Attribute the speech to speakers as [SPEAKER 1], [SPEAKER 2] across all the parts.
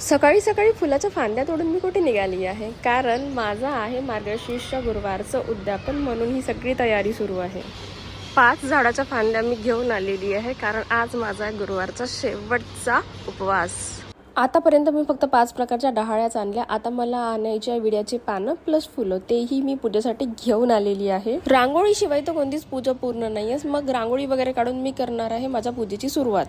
[SPEAKER 1] सकाळी सकाळी फुलाच्या फांद्या तोडून मी कुठे निघाली आहे? कारण माझा आहे मार्गशीर्ष गुरुवारचं उद्यापन म्हणून ही सगळी तयारी सुरू आहे. पाच झाडाच्या फांद्या मी घेऊन आलेली आहे कारण आज माझा गुरुवारचा शेवटचा उपवास. आतापर्यंत मी फक्त पाच प्रकारच्या डहाळ्याच आणल्या आता मला आणायच्या विड्याची पानं प्लस फुलं तेही मी पूजेसाठी घेऊन आलेली आहे. रांगोळीशिवाय तर कोणतीच पूजा पूर्ण नाही आहे मग रांगोळी वगैरे काढून मी करणार आहे माझ्या पूजेची सुरुवात.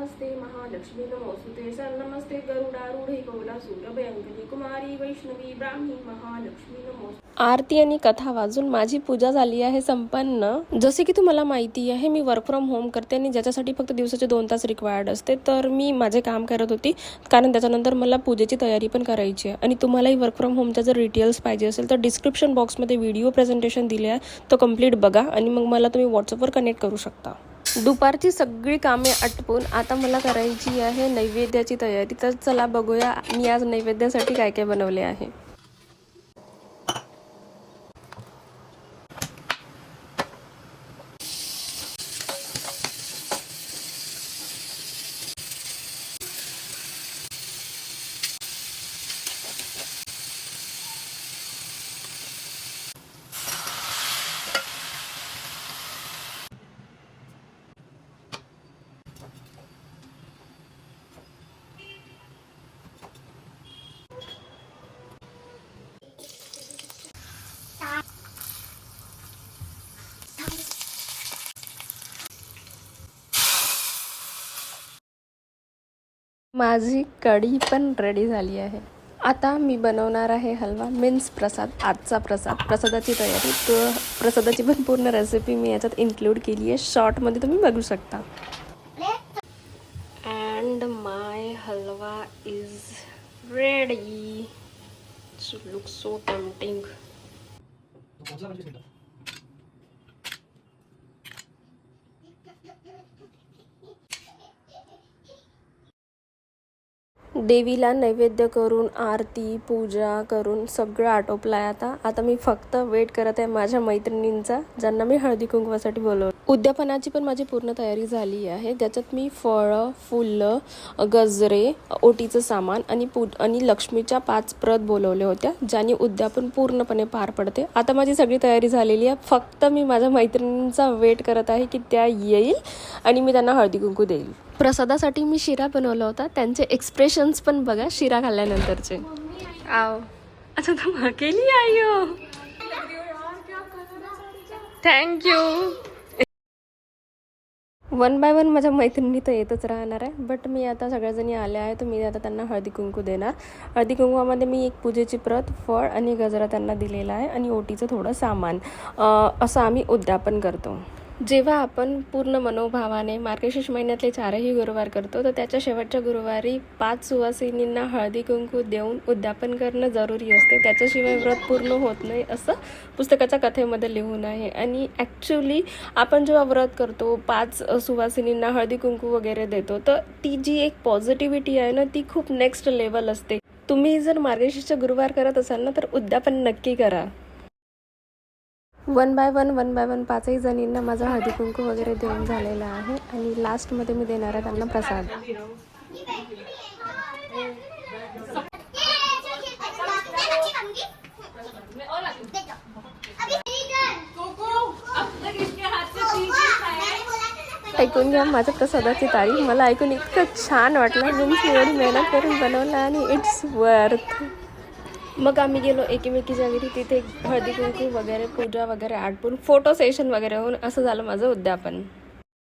[SPEAKER 1] हस्ते महालक्ष्मी नमोस्तुते नमस्ते गरुडारूढे कौलासूर कुमारी वैष्णवी ब्राह्मी महालक्ष्मी नमोस्तुते आरती आणि कथा वाजून माझी पूजा झाली आहे संपन्न. जसे की तुम्हाला माहिती आहे मी वर्क फ्रॉम होम करते आणि ज्याच्यासाठी फक्त दिवसाचे दोन तास रिक्वायर्ड असते तर मी माझे काम करत होती. कारण त्याच्यानंतर मला पूजेची तयारी पण करायची आहे. आणि तुम्हालाही वर्क फ्रॉम होमच्या जर डिटेल्स पाहिजे असेल तर डिस्क्रिप्शन बॉक्समध्ये व्हिडिओ प्रेझेंटेशन दिले आहे. तो कंप्लीट बघा आणि मग मला तुम्ही व्हॉट्सअपवर कनेक्ट करू शकता. दुपारची सगळी कामे आटपून आता मला करायची आहे नैवेद्याची तयारी. तर चला बघूया मी आज नैवेद्यासाठी काय काय बनवले आहे. माझी कढी पण रेडी झाली आहे. आता मी बनवणार आहे हलवा. मीन्स प्रसाद आजचा प्रसाद. प्रसादाची तयारी. तो प्रसादाची पण पूर्ण रेसिपी मी याच्यात इन्क्लूड केली आहे. शॉर्टमध्ये तुम्ही बघू शकता. And my halwa is ready look so tempting देवीला नैवेद्य करून आरती पूजा करून सगळं आटोपलं आहे आता. आता मी फक्त वेट करत आहे माझ्या मैत्रिणींचा ज्यांना मी हळदी कुंकवासाठी बोलवलं. उद्यापनाची पण माझी पूर्ण तयारी झाली आहे. त्याच्यात मी फळं फुलं गजरे ओटीचं सामान आणि पू आणि लक्ष्मीच्या पाच प्रत बोलवल्या होत्या ज्याने उद्यापन पूर्णपणे पार पडते. आता माझी सगळी तयारी झालेली आहे. फक्त मी माझ्या मैत्रिणींचा वेट करत आहे की त्या येईल आणि मी त्यांना हळदी कुंकू देईल. प्रसादासाठी मी शिरा बनवला होता. त्यांचे एक्सप्रेशन्स पण बघा शिरा खाल्ल्यानंतरचे आव अच्छा तुम अकेली आई हो थँक्यू वन बाय वन माझ्या मैत्रिणी तर येतच राहणार आहे. बट मी आता सगळ्याजणी आल्या आहे तर मी आता त्यांना हळदी कुंकू देणार. हळदी कुंकूमध्ये मी एक पूजेची प्रत फळ आणि गजरा त्यांना दिलेला आहे आणि ओटीचं थोडं सामान. असं आम्ही उद्यापन करतो. जेव्हा आपण पूर्ण मनोभावाने मार्गशीर्ष महिन्यातले चारही गुरुवार करतो तर त्याच्या शेवटच्या गुरुवारी पाच सुवासिनींना हळदी कुंकू देऊन उद्यापन करणं जरुरी असते. त्याच्याशिवाय व्रत पूर्ण होत नाही असं पुस्तकाच्या कथेमध्ये लिहून आहे. आणि ॲक्च्युली आपण जेव्हा व्रत करतो पाच सुवासिनींना हळदी कुंकू वगैरे देतो तर ती जी एक पॉझिटिव्हिटी आहे ना ती खूप नेक्स्ट लेवल असते. तुम्ही जर मार्गशीर्ष गुरुवार करत असाल ना तर उद्यापन नक्की करा. One by one one by one पाचही जणींना माझा हळदी कुंकू वगैरे देऊन झालेला आहे आणि लास्टमध्ये मी देणार आहे त्यांना प्रसाद. ऐकून घ्या माझ्या प्रसादाची तारीख. मला ऐकून इतकं छान वाटलं. मी एवढी मेहनत करून बनवलं आणि इट्स वर्थ मग आम्ही गेलो एकमेकीच्या घरी तिथे हळदी कुंकू वगैरे पूजा वगैरे आटपून फोटो सेशन वगैरे होऊन असं झालं माझं उद्यापन.